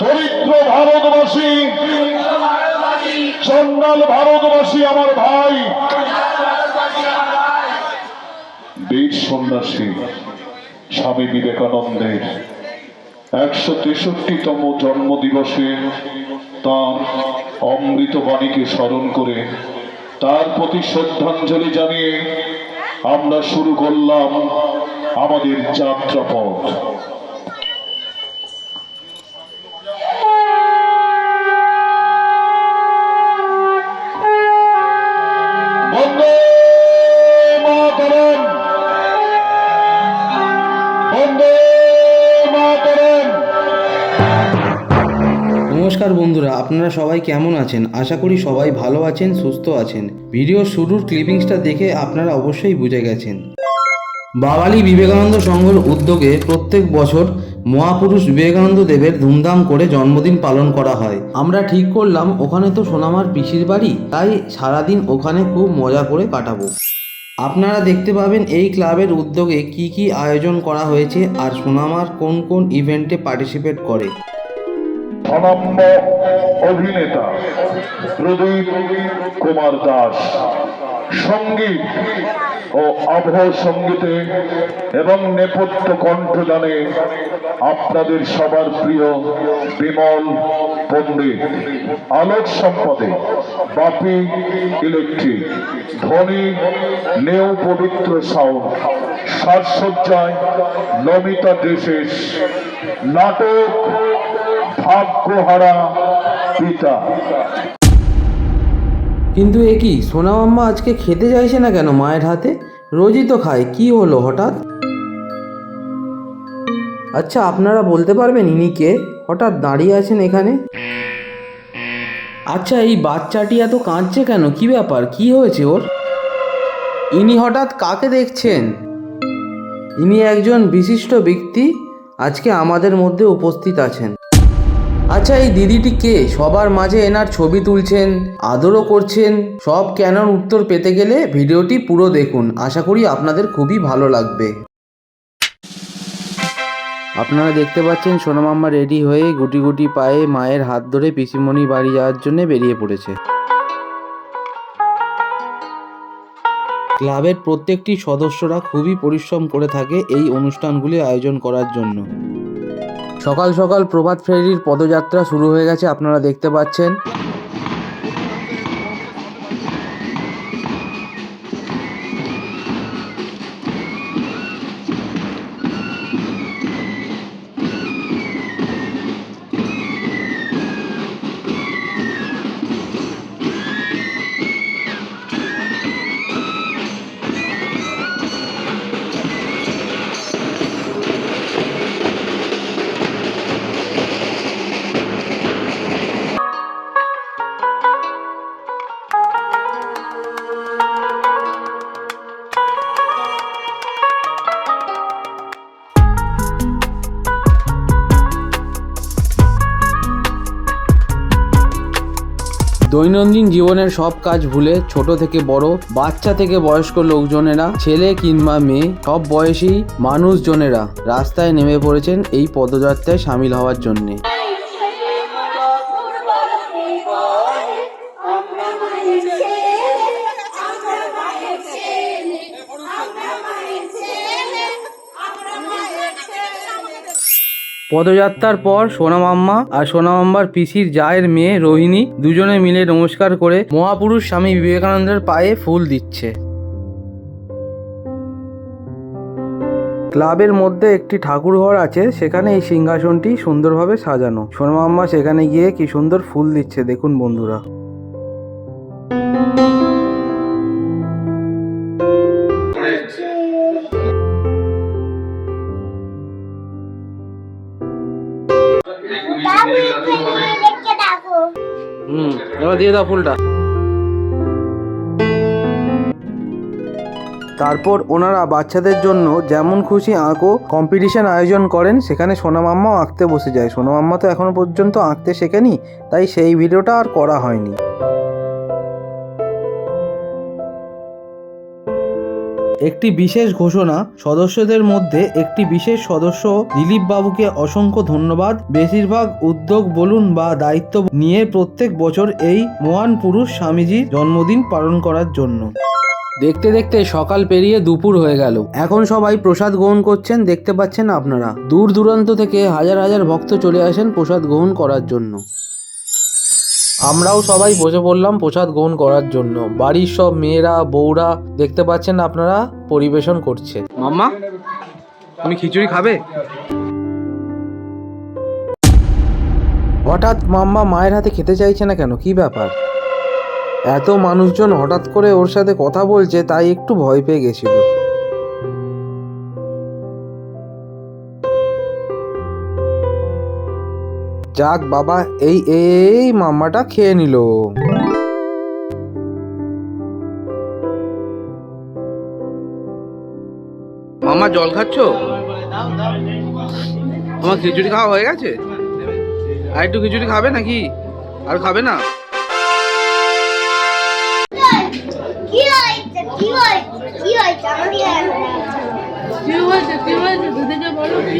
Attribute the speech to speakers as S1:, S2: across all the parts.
S1: দরিদ্র ভারতবাসী চন্ডাল ভারতবাসী আমার ভাই, বীর সন্ন্যাসী স্বামী বিবেকানন্দের একশো তেষট্টিতম জন্মদিবসে তাঁর অমৃত বাণীকে স্মরণ করে তার প্রতি শ্রদ্ধাঞ্জলি জানিয়ে আমরা শুরু করলাম আমাদের যাত্রাপথ।
S2: নমস্কার বন্ধুরা, আপনারা সবাই কেমন আছেন? আশা করি সবাই ভালো আছেন, সুস্থ আছেন। ভিডিও শুরুর ক্লিপিংসটা দেখে আপনারা অবশ্যই বুঝে গেছেন। বাওয়ালি বিবেকানন্দ সংঘের উদ্যোগে প্রত্যেক বছর মহাপুরুষ বিবেকানন্দ দেবের ধুমধাম করে জন্মদিন পালন করা হয়। আমরা ঠিক করলাম, ওখানে তো সোনামার পিসির বাড়ি, তাই সারাদিন ওখানে খুব মজা করে কাটাবো। আপনারা দেখতে পাবেন এই ক্লাবের উদ্যোগে কি কি আয়োজন করা হয়েছে আর সোনামার কোন কোন ইভেন্টে পার্টিসিপেট করে।
S1: অনম্য অভিনেতা প্রদীপ কুমার দাস। সংগীত ও আবহ সঙ্গীতে এবং নেপথ্য কণ্ঠদানে আপনাদের সবার প্রিয় বিমল পণ্ডিত। আলোক সম্পদে বাপি ইলেকট্রিক। ধনী, নেও পবিত্র সাউন্ড। সাজসজ্জায় নমিতা ড্রেসেস। নাটক ভাগ্যহারা পিতা।
S2: কিন্তু এ কি? সোনা মাম্মা আজকে খেতে চাইছে না কেন মায়ের হাতে? রোজই তো খায়, কি হলো হঠাৎ? আচ্ছা আপনারা বলতে পারবেন ইনি কে? হঠাৎ দাঁড়িয়ে আছেন এখানে। আচ্ছা এই বাচ্চাটি এত কাঁদছে কেন? কি ব্যাপার? কি হয়েছে ওর? ইনি হঠাৎ কাকে দেখছেন? ইনি একজন বিশিষ্ট ব্যক্তি, আজকে আমাদের মধ্যে উপস্থিত আছেন। আচ্ছা এই দিদিটি কে? সবার মাঝে এনার ছবি তুলছেন, আদরও করছেন। সব কেনর উত্তর পেতে গেলে ভিডিওটি পুরো দেখুন। আশা করি আপনাদের খুবই ভালো লাগবে। আপনারা দেখতে পাচ্ছেন সোনামাম্মা রেডি হয়ে গুটি গুটি পায়ে মায়ের হাত ধরে পিসিমণি বাড়ি যাওয়ার জন্য বেরিয়ে পড়েছে। ক্লাবের প্রত্যেকটি সদস্যরা খুবই পরিশ্রম করে থাকে এই অনুষ্ঠানগুলি আয়োজন করার জন্য। সকাল সকাল প্রভাত ফেরির পদযাত্রা শুরু হয়ে গেছে আপনারা দেখতে পাচ্ছেন। দৈনন্দিন জীবনের সব কাজ ভুলে ছোট থেকে বড়, বাচ্চা থেকে বয়স্ক লোকজনেরা, ছেলে কিংবা মেয়ে, সব বয়সী মানুষজনেরা রাস্তায় নেমে পড়েছেন এই পদযাত্রায় সামিল হওয়ার জন্যে। পদযাত্রার পর সোনামাম্মা আর সোনামাম্মার পিসির জায়ের মেয়ে রোহিণী দুজনে মিলে নমস্কার করে মহাপুরুষ স্বামী বিবেকানন্দের পায়ে ফুল দিচ্ছে। ক্লাবের মধ্যে একটি ঠাকুর ঘর আছে, সেখানে এই সিংহাসনটি সুন্দরভাবে সাজানো। সোনামাম্মা সেখানে গিয়ে কি সুন্দর ফুল দিচ্ছে, দেখুন বন্ধুরা। তারপর ওনারা বাচ্চাদের জন্য যেমন খুশি আঁকো কম্পিটিশন আয়োজন করেন, সেখানে সোনামাম্মাও আঁকতে বসে যায়। সোনামাম্মা তো এখনও পর্যন্ত আঁকতে শেখেনি, তাই সেই ভিডিওটা আর করা হয়নি। একটি বিশেষ ঘোষণা, সদস্যদের মধ্যে একটি বিশেষ সদস্য দিলীপ বাবুকে অসংখ্য ধন্যবাদ। বেশিরভাগ উদ্যোগ বলুন বা দায়িত্ব নিয়ে প্রত্যেক বছর এই মহান পুরুষ স্বামীজির জন্মদিন পালন করার জন্য। দেখতে দেখতে সকাল পেরিয়ে দুপুর হয়ে গেল। এখন সবাই প্রসাদ গ্রহণ করছেন, দেখতে পাচ্ছেন আপনারা। দূর দূরান্ত থেকে হাজার হাজার ভক্ত চলে আসেন প্রসাদ গ্রহণ করার জন্য। আমরাও সবাই বসে পড়লাম প্রসাদ গ্রহণ করার জন্য। বাড়ির সব মেয়েরা বউরা দেখতে পাচ্ছেন আপনারা পরিবেশন করছে। মাম্মা তুমি খিচুড়ি খাবে? হঠাৎ মাম্মা মায়ের হাতে খেতে চাইছে না কেন? কি ব্যাপার? এত মানুষজন হঠাৎ করে ওর সাথে কথা বলছে তাই একটু ভয় পেয়ে গেছিল। যাক বাবা এই এই মাম্মাটা খেয়ে নিল। মামা জল খাচ্ছ? আমার খিচুড়ি খাওয়া হয়ে গেছে? আর একটু খিচুড়ি খাবে নাকি? আর খাবে না?
S3: কি হয়েছে? কি হয়েছে? কি হয়েছে?
S4: দিদিকে বলো কি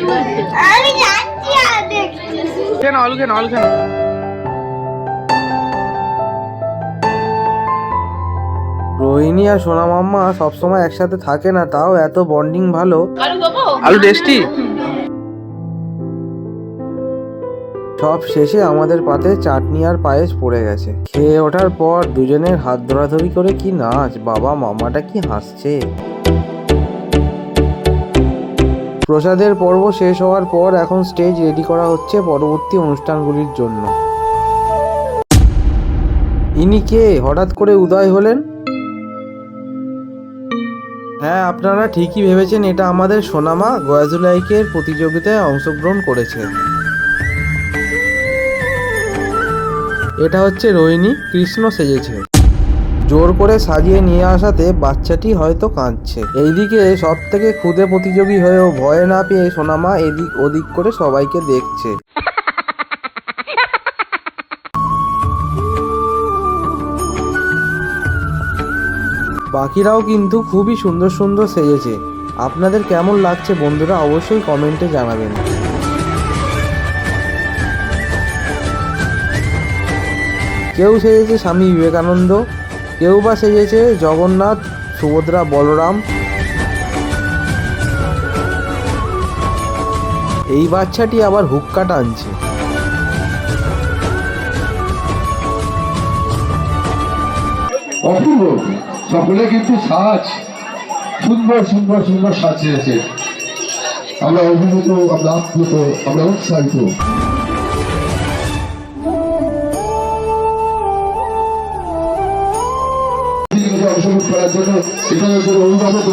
S3: আমি দেখছি
S2: কেন আলু কেন আলু কেন রোহিণী আর সোনা মাম্মা সবসময় একসাথে থাকে না তাও এত বন্ডিং ভালো।
S4: আলু
S2: আলু টেস্টি সব শেষে আমাদের পাতে চাটনি আর পায়েস পড়ে গেছে। খেয়ে ওঠার পর দুজনের হাত ধরাধরি করে কি নাচ বাবা মামাটা কি হাসছে? প্রসাদের পর্ব শেষ হওয়ার পর এখন স্টেজ রেডি করা হচ্ছে পরবর্তী অনুষ্ঠানগুলির জন্য। ইনি কে? হঠাৎ করে উদয় হলেন? হ্যাঁ আপনারা ঠিকই ভেবেছেন, এটা আমাদের সোনামা গয়াজুলাইকের প্রতিযোগিতায় অংশগ্রহণ করেছে এটা হচ্ছে রোহিণী, কৃষ্ণ সেজেছে। জোর করে সাজিয়ে নিয়ে আসাতে বাচ্চাটি হয়তো কাঁদছে। এইদিকে সব থেকে ক্ষুদে প্রতিযোগী হয়েও ভয় না পেয়ে সোনামা এদিক ওদিক করে সবাইকে দেখছে। বাকিরাও কিন্তু খুবই সুন্দর সুন্দর সেজেছে। আপনাদের কেমন লাগছে বন্ধুরা অবশ্যই কমেন্টে জানাবেন। কেউ সেজেছে স্বামী বিবেকানন্দ কেউ বা সেজেছে জগন্নাথ, সুভদ্রা, বলরাম। এই বাচ্চাটি আবার হুক্কা টানছে।
S5: অপূর্ব। সকলে কিন্তু সাজ। সুন্দর সুন্দর সুন্দর সাজিয়েছে। আমরা অভিভূত, আমরা আপ্লুত, আমরা উৎসাহিত। অংশগ্রহণ করার জন্য এখানে অভিভাবক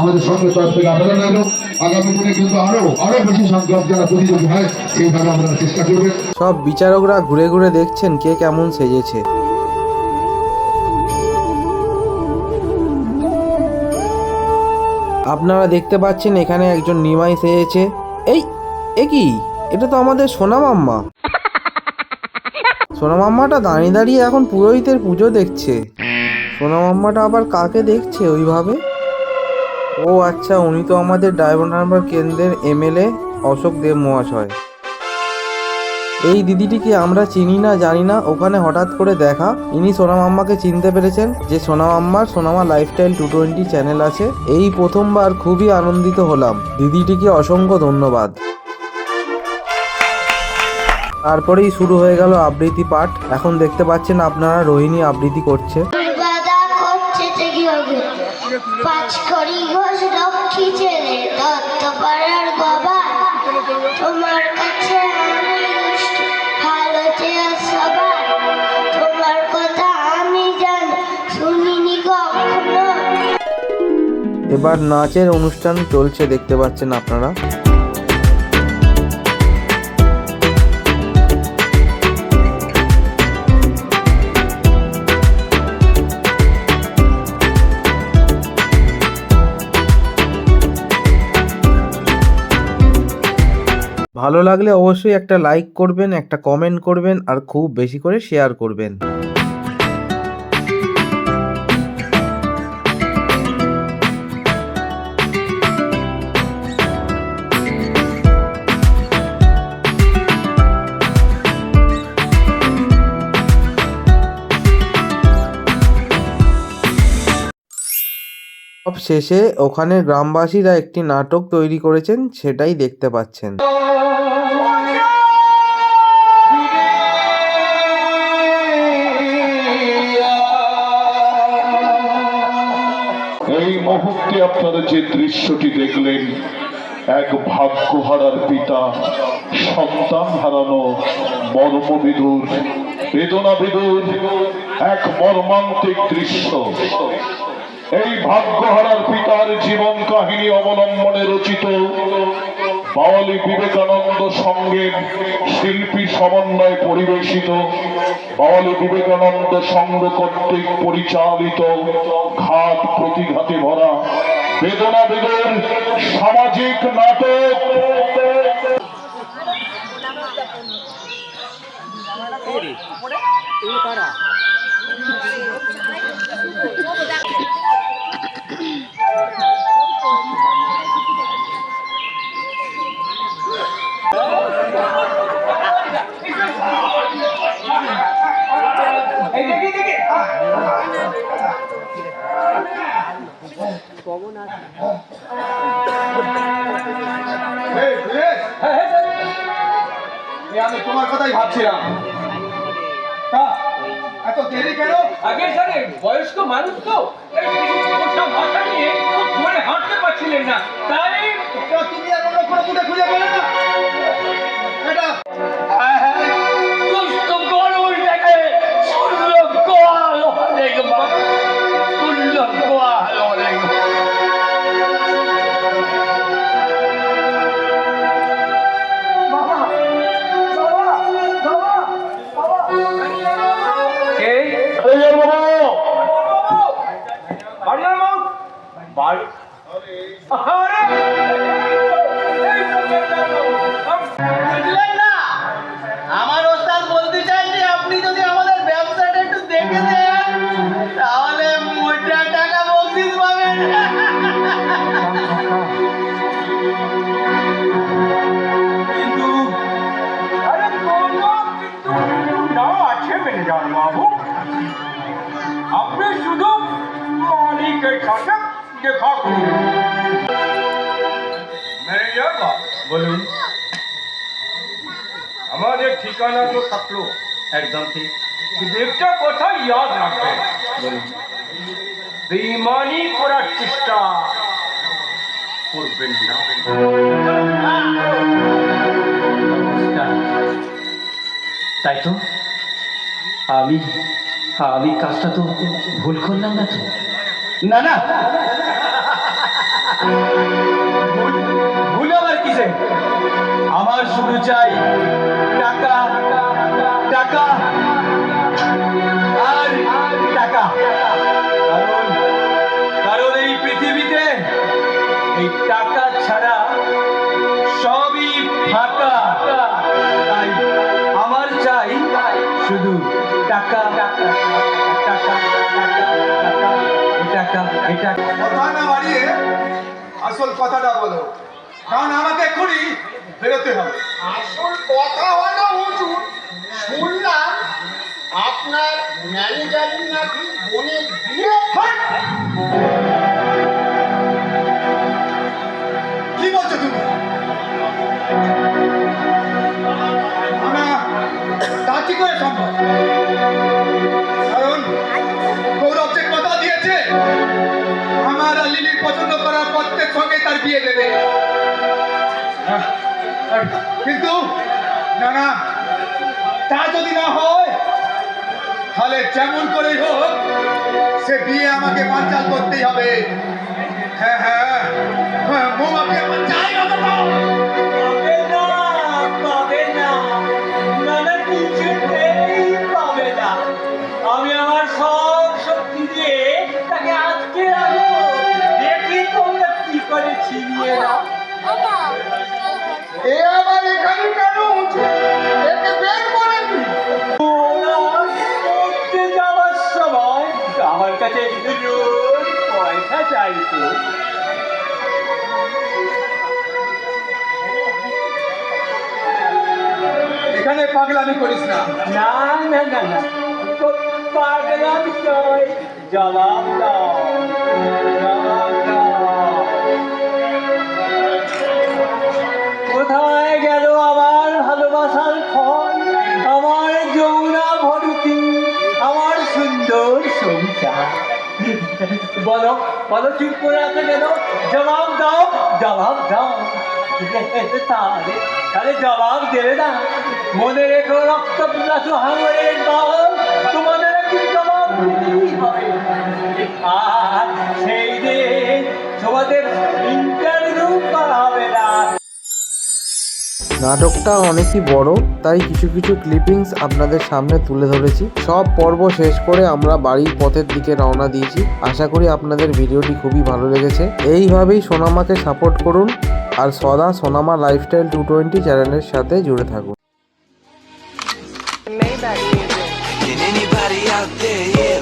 S5: আমাদের সঙ্গে তরফ থেকে আবেদন আগামী দিনে কিন্তু বেশি সংখ্যক যারা প্রতিযোগী হয়, সেইভাবে চেষ্টা করবেন
S2: সব বিচারকরা ঘুরে ঘুরে দেখছেন কে কেমন সেজেছে। আপনারা দেখতে পাচ্ছেন এখানে একজন নিমাই সেজেছে। এই, এ কি? এটা তো আমাদের সোনা মাম্মা। সোনা মাম্মাটা দাঁড়িয়ে দাঁড়িয়ে এখন পুরোহিতের পুজো দেখছে। সোনা মাম্মাটা আবার কাকে দেখছে ওইভাবে? ও আচ্ছা উনি তো আমাদের ডায়মন্ড কেন্দ্রের এমএলএ অশোক দেব মহাশয়। এই দিদিটিকে আমরা চিনি না, জানি না, ওখানে হঠাৎ করে দেখা। ইনি সোনা মাম্মাকে চিনতে পেরেছেন যে সোনা মাম্মার সোনামা লাইফস্টাইল টু টোয়েন্টি চ্যানেল আছে। এই প্রথমবার খুবই আনন্দিত হলাম। দিদিটিকে অসংখ্য ধন্যবাদ। তারপরেই শুরু হয়ে গেল আবৃত্তি পাঠ। এখন দেখতে পাচ্ছেন আপনারা রোহিণী আবৃত্তি করছে।
S3: করছে যে কি হবে পাঁচ করি ঘোষ লক্ষ্মী ছেলে দত্ত পাড়ার বাবা। তোমার কাছে
S2: এবার নাচের অনুষ্ঠান চলছে, দেখতে পাচ্ছেন আপনারা। ভালো লাগলে অবশ্যই একটা লাইক করবেন, একটা কমেন্ট করবেন, আর খুব বেশি করে শেয়ার করবেন। সব শেষে ওখানে গ্রামবাসীরা একটি নাটক তৈরি করেছেন, সেটাই দেখতে পাচ্ছেন।
S1: যে দৃশ্যটি দেখলেন, এক ভাগ্য হারার পিতা, সন্তান হারানো মর্মবিদুর বেদনা বিদুর এক মর্মান্তিক দৃশ্য। এই ভাগ্য হারার পিতার জীবন কাহিনী অবলম্বনে রচিত বাওয়ালি বিবেকানন্দ সঙ্গের শিল্পী সমন্বয় পরিবেশিত বাওয়ালি বিবেকানন্দ সংঘ কর্তৃক পরিচালিত ঘাত প্রতিঘাতে ভরা বেদনা বেদন সামাজিক নাটক।
S6: এই তা এত দেরি কেন?
S7: আগে সালে বয়স্ক মানুষ তো মাথা নিয়ে হাঁটতে পারছিলেন না। তাই
S6: তুমি আর অন্য কোনো
S7: বাড়ি আরে
S8: দেখা
S7: করুন ম্যানেজার বলুন আমাদের ঠিকানা তো থাকল একদম ঠিক কিন্তু একটা কথা ইয়াদ রাখবেন বলুন বেইমানি করার চেষ্টা করবেন না
S9: তাই তো? আমি আমি কাজটা তো ভুল করলাম না তো?
S8: না না। শুধু চাই টাকা টাকা। আর টাকা। কারণ এই পৃথিবীতে এই টাকা ছাড়া সবই ফাঁকা। তাই আমার চাই শুধু টাকা টাকা টাকা টাকা এই টাকা।
S6: কথা না বাড়িয়ে আসল কথাটা বলো। কারণ আমাকে এক্ষুনি বেরোতে হবে।
S10: আসল কথা হলো হুজুর শুনলাম আপনার ম্যানেজারের নাকি বোনের বিয়ে
S6: কি বলছো তুমি? না তা কি করে সম্ভব? কারণ গৌরব যে কথা দিয়েছে আমার আর লিলির পছন্দ করার প্রত্যেক সঙ্গে তার বিয়ে দেবে। আর কিন্তু, না না, তা যদি না হয়, তাহলে যেমন করেই হোক, সে বিয়ে আমাকে বাঞ্চাল করতেই হবে। হ্যাঁ হ্যাঁ হ্যাঁ আমার অন্তত।
S8: পাবে
S10: এ আবার এখানে কেন একে বের করে দিন।
S8: যাওয়ার সময় আমার কাছে পয়সা চাইতো
S6: এখানে পাগলামি করিস না।
S8: না না না না। তো পাগলাম নয় জবাব দাও। বলো বলো চুপ করে আছে কেন জবাব দাও জবাব দাও। তাহলে জবাব দেবে না। মনে রেখো, রক্ত পিলাসু হাঙরের দল তোমাদের কি জবাব আর সেই দিন তোমাদের
S2: নাটকটা অনেকই বড় তাই কিছু কিছু ক্লিপিংস আপনাদের সামনে তুলে ধরেছি। সব পর্ব শেষ করে আমরা বাড়ির পথের দিকে রওনা দিয়েছি। আশা করি আপনাদের ভিডিওটি খুবই ভালো লেগেছে। এইভাবেই সোনামাকে সাপোর্ট করুন আর সদা সোনামা লাইফস্টাইল টু টোয়েন্টি চ্যানেলের সাথে জুড়ে থাকুন।
S11: Can anybody out there hear